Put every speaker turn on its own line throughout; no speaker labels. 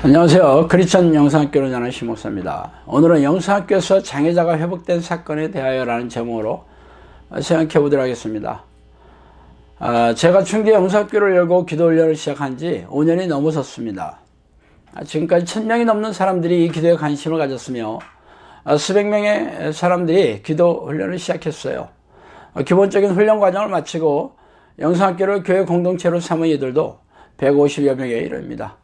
안녕하세요. 크리스천 영상학교로 전하는 심목사입니다. 오늘은 영상학교에서 장애자가 회복된 사건에 대하여라는 제목으로 생각해 보도록 하겠습니다. 아, 제가 충주 영상학교를 열고 기도훈련을 시작한 지 5년이 넘어섰습니다. 아, 지금까지 1000명이 넘는 사람들이 이 기도에 관심을 가졌으며 아, 수백 명의 사람들이 기도훈련을 시작했어요. 아, 기본적인 훈련 과정을 마치고 영상학교를 교회 공동체로 삼은 이들도 150여 명에 이릅니다.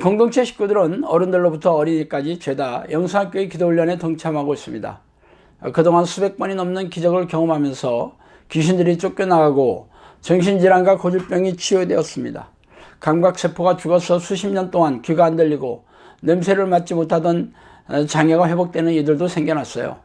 공동체 식구들은 어른들로부터 어린이까지 죄다 영상학교의 기도훈련에 동참하고 있습니다. 그동안 수백 번이 넘는 기적을 경험하면서 귀신들이 쫓겨나가고 정신질환과 고질병이 치유되었습니다. 감각세포가 죽어서 수십 년 동안 귀가 안 들리고 냄새를 맡지 못하던 장애가 회복되는 이들도 생겨났어요.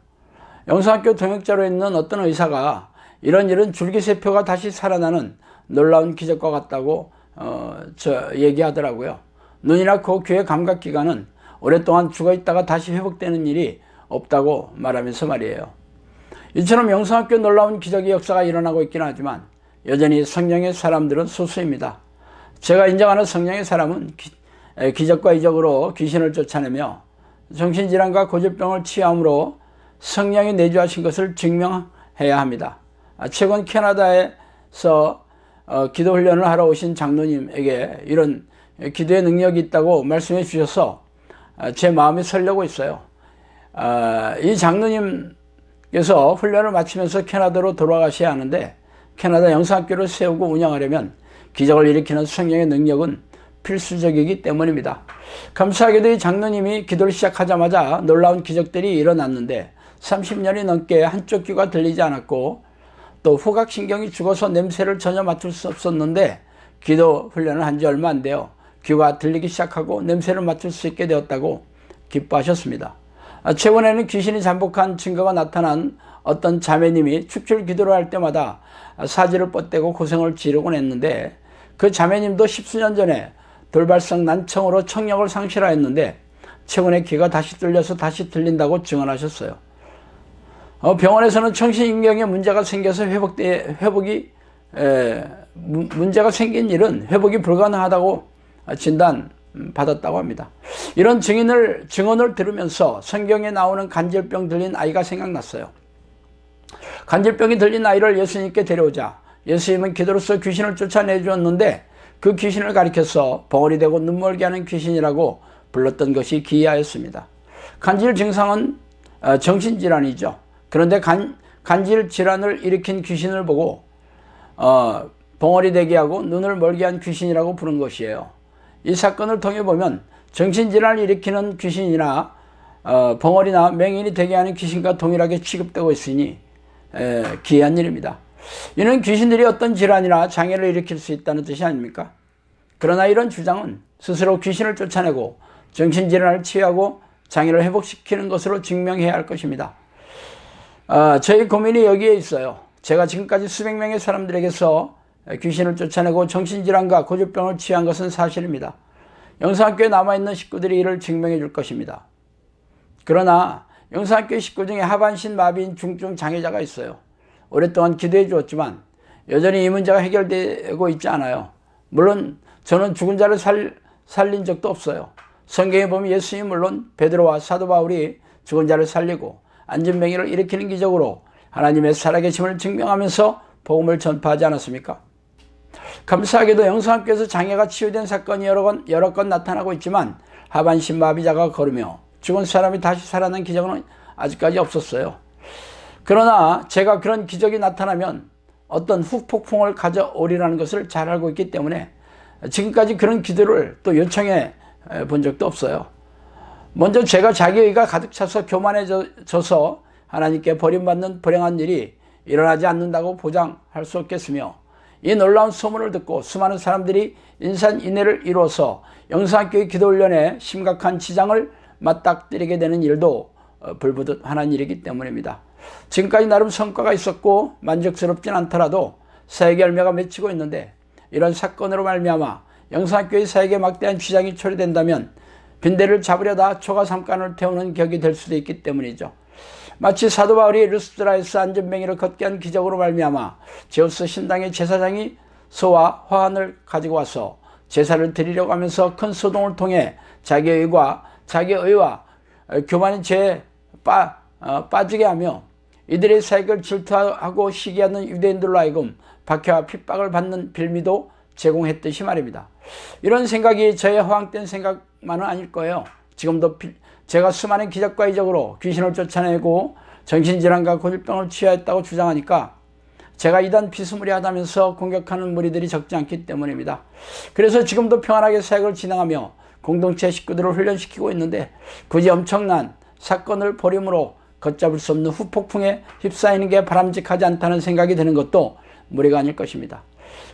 영상학교 동역자로 있는 어떤 의사가 이런 일은 줄기세포가 다시 살아나는 놀라운 기적과 같다고 어, 저 얘기하더라고요. 눈이나 코, 귀의 감각기관은 오랫동안 죽어있다가 다시 회복되는 일이 없다고 말하면서 말이에요. 이처럼 영성학교 놀라운 기적의 역사가 일어나고 있긴 하지만 여전히 성령의 사람들은 소수입니다. 제가 인정하는 성령의 사람은 기, 적과 이적으로 귀신을 쫓아내며 정신질환과 고질병을 치유함으로 성령이 내주하신 것을 증명해야 합니다. 아, 최근 캐나다에서 어, 기도 훈련을 하러 오신 장로님에게 이런 기도의 능력이 있다고 말씀해 주셔서 아, 제 마음이 설레고 있어요. 아, 이 장로님께서 훈련을 마치면서 캐나다로 돌아가셔야 하는데 캐나다 영상학교를 세우고 운영하려면 기적을 일으키는 성령의 능력은 필수적이기 때문입니다. 감사하게도 이 장로님이 기도를 시작하자마자 놀라운 기적들이 일어났는데 30년이 넘게 한쪽 귀가 들리지 않았고 또 후각신경이 죽어서 냄새를 전혀 맡을 수 없었는데 기도 훈련을 한 지 얼마 안 돼요. 귀가 들리기 시작하고 냄새를 맡을 수 있게 되었다고 기뻐하셨습니다. 아, 최근에는 귀신이 잠복한 증거가 나타난 어떤 자매님이 축출 기도를 할 때마다 사지를 뻗대고 고생을 지르곤 했는데 그 자매님도 십수년 전에 돌발성 난청으로 청력을 상실하였는데 최근에 귀가 다시 뚫려서 다시 들린다고 증언하셨어요. 어, 병원에서는 청신인경에 문제가 생겨서 회복돼, 회복이, 에, 문제가 생긴 일은 회복이 불가능하다고 진단 받았다고 합니다. 이런 증인을 증언을 들으면서 성경에 나오는 간질병 들린 아이가 생각났어요. 간질병이 들린 아이를 예수님께 데려오자 예수님은 기도로서 귀신을 쫓아내 주었는데 그 귀신을 가리켜서 벙어리 되고 눈멀게 하는 귀신이라고 불렀던 것이 기이하였습니다. 간질 증상은 어, 정신질환이죠. 그런데 간, 간질 질환을 일으킨 귀신을 보고 어, 벙어리 되게 하고 눈을 멀게 한 귀신이라고 부른 것이에요. 이 사건을 통해 보면 정신질환을 일으키는 귀신이나 어, 벙어리나 맹인이 되게 하는 귀신과 동일하게 취급되고 있으니 에, 기이한 일입니다. 이는 귀신들이 어떤 질환이나 장애를 일으킬 수 있다는 뜻이 아닙니까? 그러나 이런 주장은 스스로 귀신을 쫓아내고 정신질환을 치유하고 장애를 회복시키는 것으로 증명해야 할 것입니다. 어, 저희 고민이 여기에 있어요. 제가 지금까지 수백 명의 사람들에게서 귀신을 쫓아내고 정신질환과 고질병을 치유한 것은 사실입니다. 영상학교에 남아있는 식구들이 이를 증명해 줄 것입니다. 그러나 영상학교 식구 중에 하반신 마비인 중증 장애자가 있어요. 오랫동안 기도해 주었지만 여전히 이 문제가 해결되고 있지 않아요. 물론 저는 죽은 자를 살, 살린 적도 없어요. 성경에 보면 예수님 물론 베드로와 사도 바울이 죽은 자를 살리고 안전병이를 일으키는 기적으로 하나님의 살아계심을 증명하면서 복음을 전파하지 않았습니까? 감사하게도 영성학교에서 장애가 치유된 사건이 여러 건, 여러 건 나타나고 있지만 하반신 마비자가 걸으며 죽은 사람이 다시 살아난 기적은 아직까지 없었어요. 그러나 제가 그런 기적이 나타나면 어떤 후폭풍을 가져오리라는 것을 잘 알고 있기 때문에 지금까지 그런 기도를 또 요청해 본 적도 없어요. 먼저 제가 자기의가 가득 차서 교만해져서 하나님께 버림받는 불행한 일이 일어나지 않는다고 보장할 수 없겠으며 이 놀라운 소문을 듣고 수많은 사람들이 인산인해를 이루어서 영상교회 기도훈련에 심각한 지장을 맞닥뜨리게 되는 일도 어, 불부듯 하는 일이기 때문입니다. 지금까지 나름 성과가 있었고 만족스럽진 않더라도 사역의 열매가 맺히고 있는데 이런 사건으로 말미암아 영상교회 사역에 막대한 지장이 초래된다면 빈대를 잡으려다 초가 삼간을 태우는 격이 될 수도 있기 때문이죠. 마치 사도 바울이 루스드라에서 안전뱅이를 걷게 한 기적으로 말미암아 제우스 신당의 제사장이 소와 화환을 가지고 와서 제사를 드리려고 하면서 큰 소동을 통해 자기의 의와 자기의 의와 교만의 죄에 빠, 어, 빠지게 하며 이들의 사익을 질투하고 시기하는 유대인들로 하여금 박해와 핍박을 받는 빌미도 제공했듯이 말입니다. 이런 생각이 저의 허황된 생각만은 아닐 거예요. 지금도 제가 수많은 기적과 이적으로 귀신을 쫓아내고 정신질환과 고질병을 치유했다고 주장하니까 제가 이단 비스무리하다면서 공격하는 무리들이 적지 않기 때문입니다. 그래서 지금도 평안하게 사역을 진행하며 공동체 식구들을 훈련시키고 있는데 굳이 엄청난 사건을 벌임으로 걷잡을 수 없는 후폭풍에 휩싸이는 게 바람직하지 않다는 생각이 드는 것도 무리가 아닐 것입니다.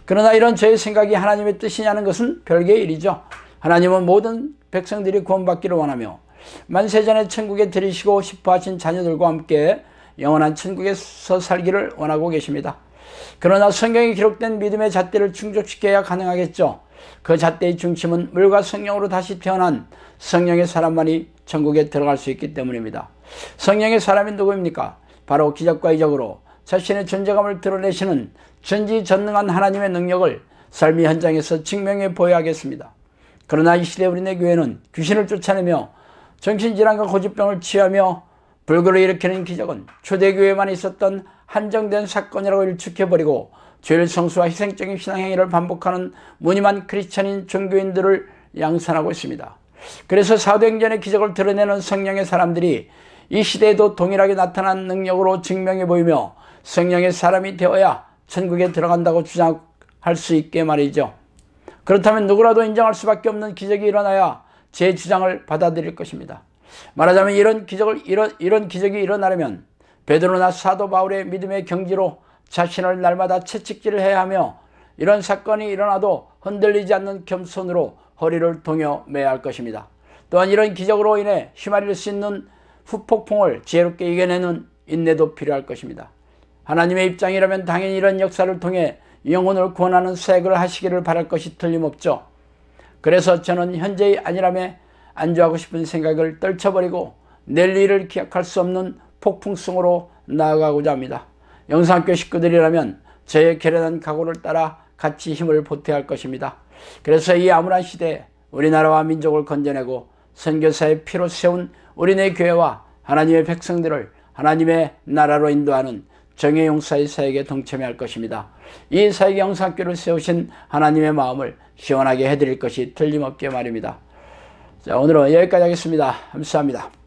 그러나 이런 저의 생각이 하나님의 뜻이냐는 것은 별개의 일이죠. 하나님은 모든 백성들이 구원받기를 원하며 만세전에 천국에 들이시고 싶어 하신 자녀들과 함께 영원한 천국에서 살기를 원하고 계십니다. 그러나 성경에 기록된 믿음의 잣대를 충족시켜야 가능하겠죠. 그 잣대의 중심은 물과 성령으로 다시 태어난 성령의 사람만이 천국에 들어갈 수 있기 때문입니다. 성령의 사람이 누구입니까? 바로 기적과 이적으로 자신의 존재감을 드러내시는 전지전능한 하나님의 능력을 삶의 현장에서 증명해 보여야 겠습니다. 그러나 이 시대 우리네 교회는 귀신을 쫓아내며 정신질환과 고집병을 치유하며 불교를 일으키는 기적은 초대교회만 있었던 한정된 사건이라고 일축해버리고 죄를 성수와 희생적인 신앙행위를 반복하는 무늬만 크리스천인 종교인들을 양산하고 있습니다. 그래서 사도행전의 기적을 드러내는 성령의 사람들이 이 시대에도 동일하게 나타난 능력으로 증명해 보이며 성령의 사람이 되어야 천국에 들어간다고 주장할 수 있게 말이죠. 그렇다면 누구라도 인정할 수밖에 없는 기적이 일어나야 제 주장을 받아들일 것입니다. 말하자면 이런 기적을 이런 이런 기적이 일어나려면 베드로나 사도 바울의 믿음의 경지로 자신을 날마다 채찍질을 해야 하며 이런 사건이 일어나도 흔들리지 않는 겸손으로 허리를 동여 매야 할 것입니다. 또한 이런 기적으로 인해 휘말릴 수 있는 후폭풍을 지혜롭게 이겨내는 인내도 필요할 것입니다. 하나님의 입장이라면 당연히 이런 역사를 통해 영혼을 구원하는 세액을 하시기를 바랄 것이 틀림없죠. 그래서 저는 현재의 아니라에 안주하고 싶은 생각을 떨쳐버리고 내일 일을 기약할 수 없는 폭풍성으로 나아가고자 합니다. 영상교 식구들이라면 저의 결연한 각오를 따라 같이 힘을 보태야 할 것입니다. 그래서 이 암울한 시대에 우리나라와 민족을 건져내고 선교사의 피로 세운 우리네 교회와 하나님의 백성들을 하나님의 나라로 인도하는 정의 용사의 사역에 동참해야 할 것입니다. 이 사역 영상교를 세우신 하나님의 마음을 시원하게 해드릴 것이 틀림없게 말입니다. 자, 오늘은 여기까지 하겠습니다. 감사합니다.